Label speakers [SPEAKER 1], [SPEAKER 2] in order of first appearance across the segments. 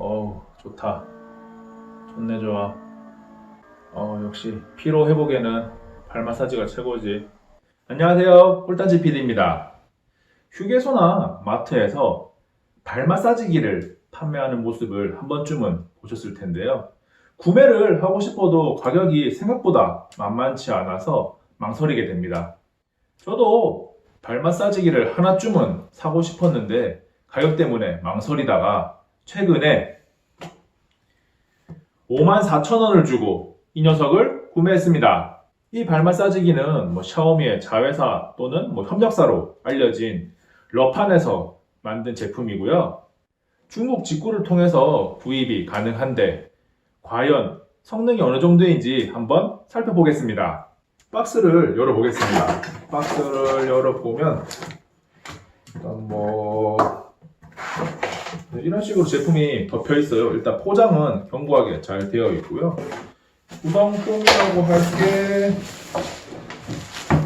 [SPEAKER 1] 어우 좋다. 좋네 좋아. 어 역시 피로 회복에는 발 마사지가 최고지. 안녕하세요. 꿀단지 PD입니다. 휴게소나 마트에서 발 마사지기를 판매하는 모습을 한 번쯤은 보셨을 텐데요. 구매를 하고 싶어도 가격이 생각보다 만만치 않아서 망설이게 됩니다. 저도 발 마사지기를 하나쯤은 사고 싶었는데 가격 때문에 망설이다가 최근에 54,000원을 주고 이 녀석을 구매했습니다. 이 발 마사지기는 뭐 샤오미의 자회사 또는 뭐 협력사로 알려진 러판에서 만든 제품이고요. 중국 직구를 통해서 구입이 가능한데 과연 성능이 어느 정도인지 한번 살펴보겠습니다. 박스를 열어보겠습니다. 박스를 열어보면 일단 뭐 네, 이런 식으로 제품이 덮여 있어요. 일단 포장은 견고하게 잘 되어 있고요. 구성품이라고 할게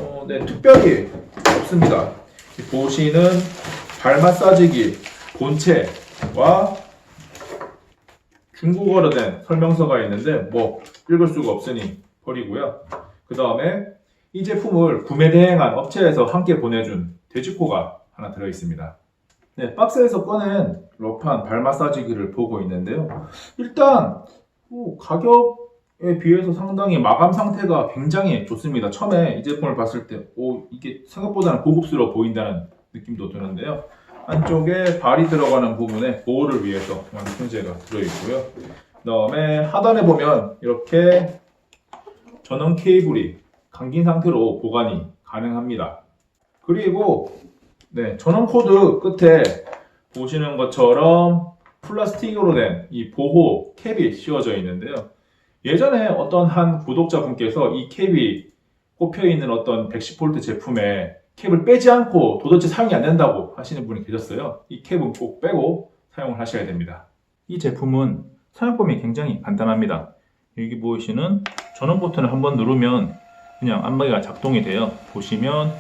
[SPEAKER 1] 어, 네, 특별히 없습니다. 보시는 발 마사지기 본체와 중국어로 된 설명서가 있는데 뭐 읽을 수가 없으니 버리고요. 그 다음에 이 제품을 구매 대행한 업체에서 함께 보내준 돼지코가 하나 들어 있습니다. 네, 박스에서 꺼낸 러판 발 마사지기를 보고 있는데요. 일단 뭐, 가격에 비해서 상당히 마감 상태가 굉장히 좋습니다. 처음에 이 제품을 봤을 때, 오, 이게 생각보다는 고급스러워 보인다는 느낌도 드는데요. 안쪽에 발이 들어가는 부분에 보호를 위해서 완충제가 들어있고요. 그 다음에 하단에 보면 이렇게 전원 케이블이 감긴 상태로 보관이 가능합니다. 그리고 네, 전원 코드 끝에 보시는 것처럼 플라스틱으로 된 이 보호 캡이 씌워져 있는데요. 예전에 어떤 한 구독자분께서 이 캡이 꼽혀 있는 어떤 110V 제품에 캡을 빼지 않고 도대체 사용이 안 된다고 하시는 분이 계셨어요. 이 캡은 꼭 빼고 사용을 하셔야 됩니다. 이 제품은 사용법이 굉장히 간단합니다. 여기 보이시는 전원 버튼을 한번 누르면 그냥 안마기가 작동이 돼요. 보시면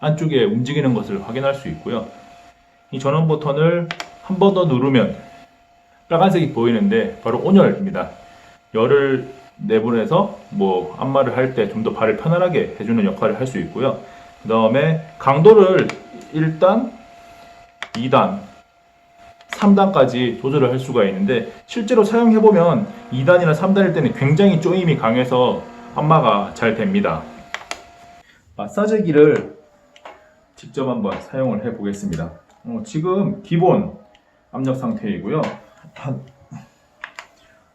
[SPEAKER 1] 안쪽에 움직이는 것을 확인할 수 있고요. 이 전원 버튼을 한 번 더 누르면 빨간색이 보이는데 바로 온열입니다. 열을 내보내서 뭐 안마를 할 때 좀 더 발을 편안하게 해주는 역할을 할 수 있고요. 그 다음에 강도를 1단, 2단, 3단까지 조절을 할 수가 있는데 실제로 사용해보면 2단이나 3단일 때는 굉장히 쪼임이 강해서 안마가 잘 됩니다. 마사지기를 직접 한번 사용을 해 보겠습니다. 어, 지금 기본 압력 상태이고요. 한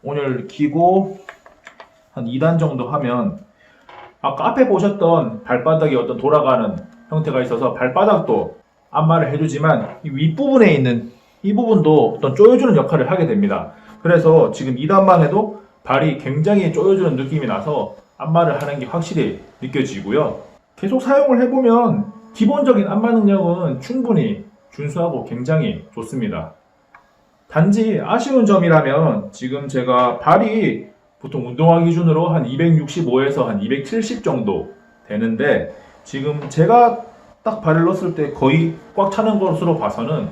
[SPEAKER 1] 오늘 기고 한 2단 정도 하면 아까 앞에 보셨던 발바닥이 어떤 돌아가는 형태가 있어서 발바닥도 안마를 해주지만 이 윗부분에 있는 이 부분도 어떤 조여주는 역할을 하게 됩니다. 그래서 지금 2단만 해도 발이 굉장히 조여주는 느낌이 나서 안마를 하는 게 확실히 느껴지고요. 계속 사용을 해보면 기본적인 안마 능력은 충분히 준수하고 굉장히 좋습니다. 단지 아쉬운 점이라면 지금 제가 발이 보통 운동화 기준으로 한 265에서 한 270 정도 되는데 지금 제가 딱 발을 넣었을 때 거의 꽉 차는 것으로 봐서는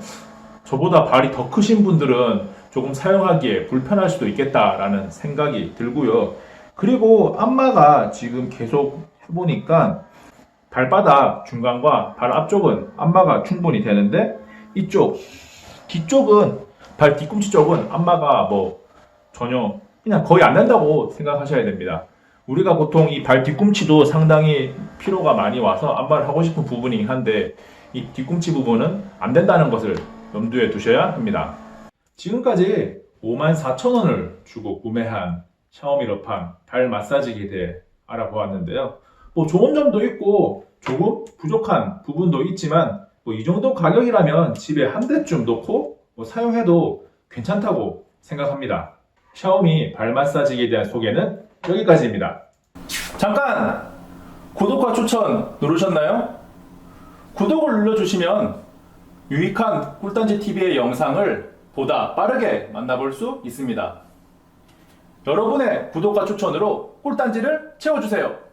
[SPEAKER 1] 저보다 발이 더 크신 분들은 조금 사용하기에 불편할 수도 있겠다라는 생각이 들고요. 그리고 안마가 지금 계속 해보니까 발바닥 중간과 발 앞쪽은 안마가 충분히 되는데 이쪽 뒤쪽은 발 뒤꿈치 쪽은 안마가 뭐 전혀 그냥 거의 안 된다고 생각하셔야 됩니다. 우리가 보통 이 발 뒤꿈치도 상당히 피로가 많이 와서 안마를 하고 싶은 부분이긴 한데 이 뒤꿈치 부분은 안 된다는 것을 염두에 두셔야 합니다. 지금까지 54,000원을 주고 구매한 샤오미 러판 발 마사지기에 대해 알아보았는데요. 뭐 좋은 점도 있고 조금 부족한 부분도 있지만 뭐 이 정도 가격이라면 집에 한 대쯤 놓고 뭐 사용해도 괜찮다고 생각합니다. 샤오미 발 마사지기에 대한 소개는 여기까지입니다. 잠깐 구독과 추천 누르셨나요? 구독을 눌러주시면 유익한 꿀단지 TV의 영상을 보다 빠르게 만나볼 수 있습니다. 여러분의 구독과 추천으로 꿀단지를 채워주세요.